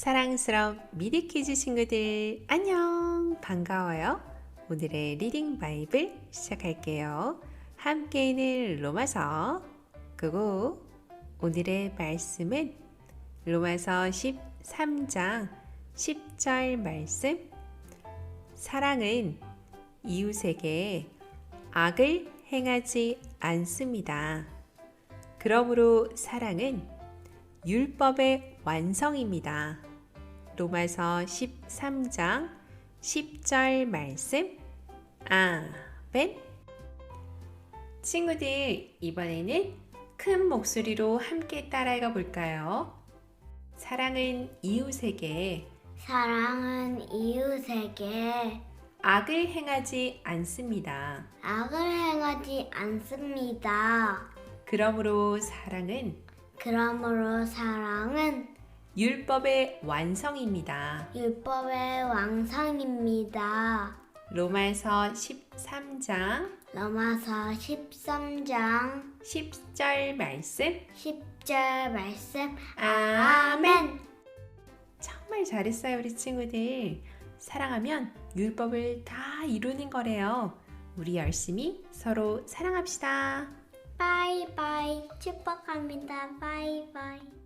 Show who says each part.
Speaker 1: 사랑스러운 미리키즈 친구들 안녕 반가워요 오늘의 리딩 바이블 시작할게요 함께 있는 로마서 그고 오늘의 말씀은 로마서 13장 10절 말씀 사랑은 이웃에게 악을 행하지 않습니다. 그러므로 사랑은 율법의 완성입니다. 로마서 13장 10절 말씀. 아멘. 친구들, 이번에는 큰 목소리로 함께 따라가 볼까요? 사랑은 이웃에게
Speaker 2: 사랑은 이웃에게
Speaker 1: 악을 행하지 않습니다.
Speaker 2: 악을 행하지 않습니다.
Speaker 1: 그러므로 사랑은
Speaker 2: 그러므로 사랑은
Speaker 1: 율법의 완성입니다.
Speaker 2: 율법의 왕성입니다.
Speaker 1: 로마서 13장
Speaker 2: 로마서 13장
Speaker 1: 10절 말씀.
Speaker 2: 10절 말씀
Speaker 1: 아멘. 정말 잘했어요, 우리 친구들. 사랑하면 율법을 다 이루는 거래요. 우리 열심히 서로 사랑합시다.
Speaker 2: 바이바이 축복합니다. 바이바이